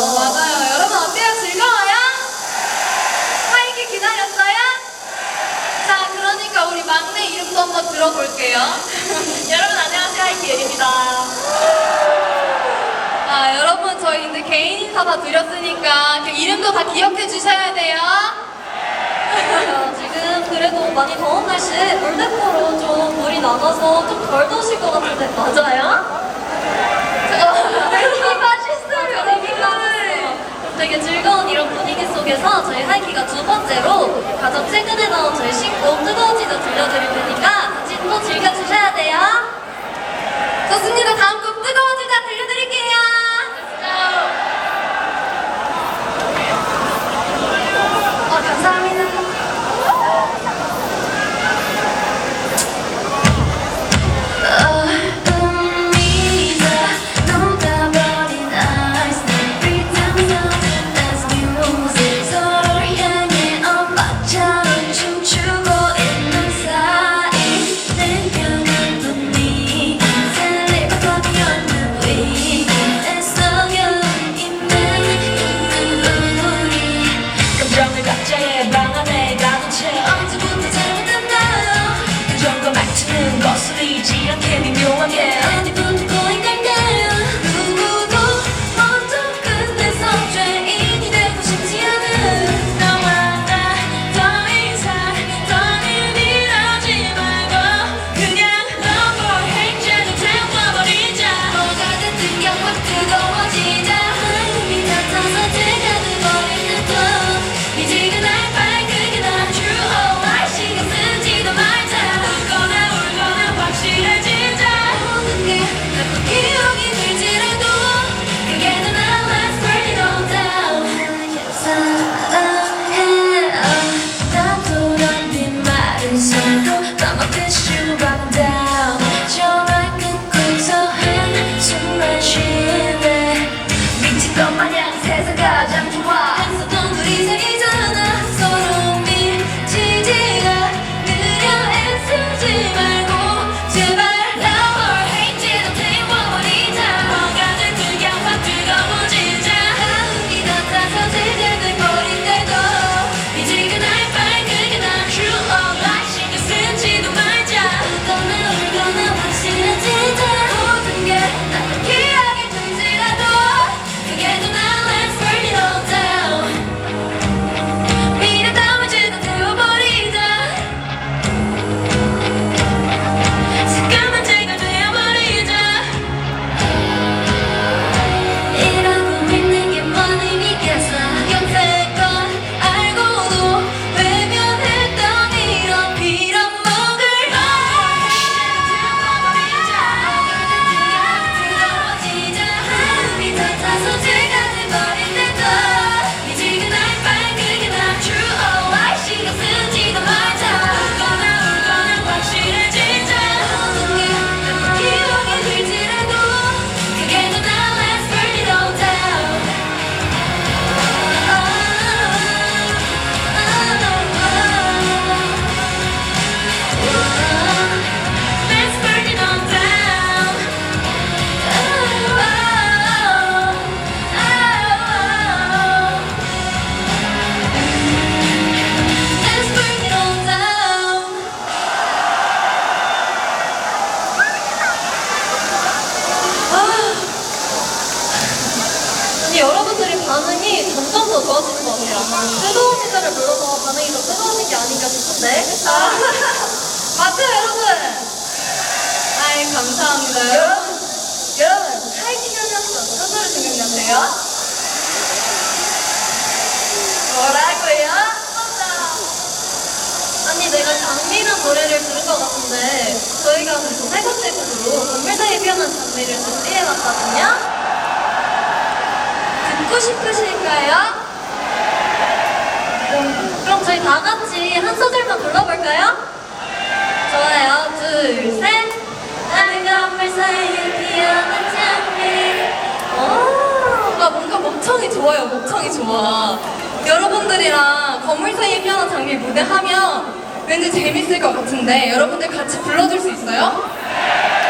맞아요. 여러분 어때요? 즐거워요? 하이킥 기다렸어요? 그러니까 우리 막내 이름도 한번 들어볼게요. 여러분 안녕하세요. 하이키 예리입니다. 아, 여러분 저희 이제 개인 인사 다 드렸으니까 그 이름도 다 기억해 주셔야 돼요. 지금 그래도 많이 더운 날씨에 물대포로 좀 물이 나가서 좀 덜 더실 것 같은데 맞아요? 이런 분위기 속에서 저희 하이키가 두 번째로 가장 최근에 나온 저희 신곡 뜨거워지도 들려드릴 테니까 같이 또 즐겨주셔야 돼요. 좋습니다. 다음 곡 뜨거워지도 네? 아, 맞죠, 여러분? 아이, 감사합니다. 여러분, 여러분, 하이킹 하면서 어떤 소리 들으셨어요? 뭐라고요? 아니, 내가 장미란 노래를 부른 것 같은데, 저희가 그래서 세 번째 곡으로 건물사에 피어난 장미를 준비해봤거든요? 듣고 싶으실까요? 저희 다 같이 한 소절만 불러볼까요? 좋아요. 둘, 셋. 아름다운 사이에 피어난 장미. 오, 뭔가 목청이 좋아요. 목청이 좋아. 여러분들이랑 건물 사이에 피어난 장미 무대 하면 왠지 재밌을 것 같은데 여러분들 같이 불러줄 수 있어요?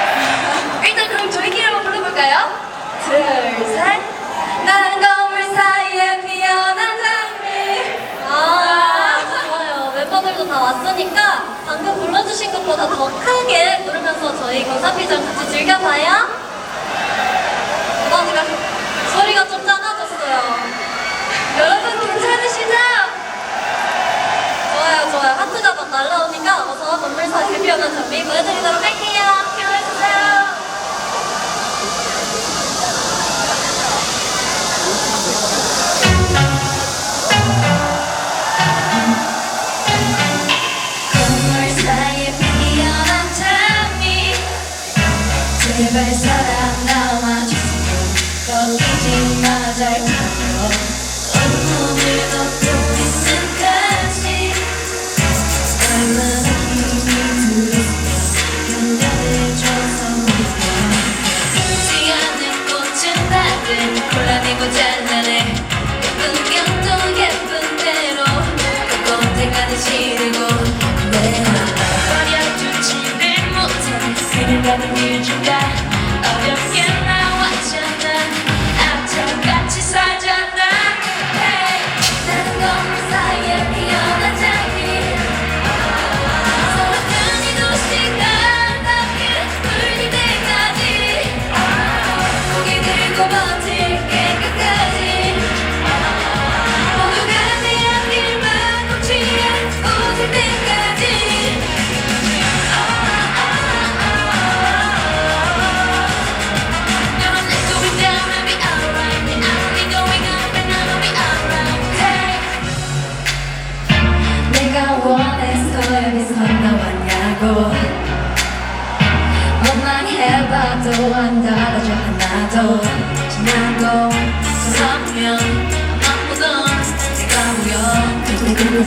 일단 그럼 저희끼리 한번 불러볼까요? 둘, 셋. 나는 거 왔으니까 방금 불러주신 것보다 더 크게 부르면서 저희 고사피전 같이 즐겨봐요.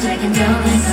i can tell down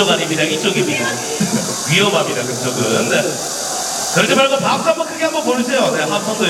이쪽 아닙니다. 이쪽입니다. 위험합니다. 그쪽은. 네. 그러지 말고 박수 한번 크게 한번 보내세요. 네, 한번더